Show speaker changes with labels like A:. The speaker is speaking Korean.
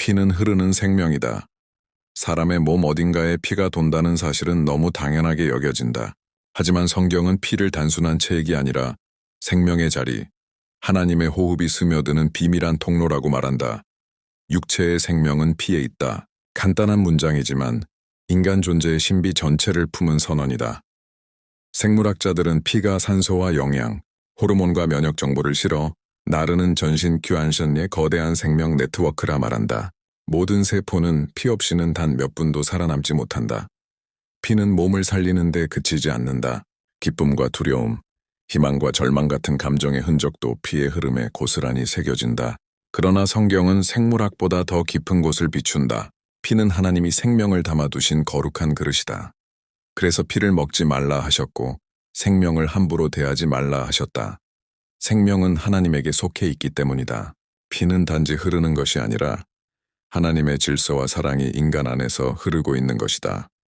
A: 피는 흐르는 생명이다. 사람의 몸 어딘가에 피가 돈다는 사실은 너무 당연하게 여겨진다. 하지만 성경은 피를 단순한 체액이 아니라 생명의 자리, 하나님의 호흡이 스며드는 비밀한 통로라고 말한다. 육체의 생명은 피에 있다. 간단한 문장이지만 인간 존재의 신비 전체를 품은 선언이다. 생물학자들은 피가 산소와 영양, 호르몬과 면역 정보를 실어 나르는 전신 큐안션의 거대한 생명 네트워크라 말한다. 모든 세포는 피 없이는 단 몇 분도 살아남지 못한다. 피는 몸을 살리는데 그치지 않는다. 기쁨과 두려움, 희망과 절망 같은 감정의 흔적도 피의 흐름에 고스란히 새겨진다. 그러나 성경은 생물학보다 더 깊은 곳을 비춘다. 피는 하나님이 생명을 담아두신 거룩한 그릇이다. 그래서 피를 먹지 말라 하셨고 생명을 함부로 대하지 말라 하셨다. 생명은 하나님에게 속해 있기 때문이다. 피는 단지 흐르는 것이 아니라 하나님의 질서와 사랑이 인간 안에서 흐르고 있는 것이다.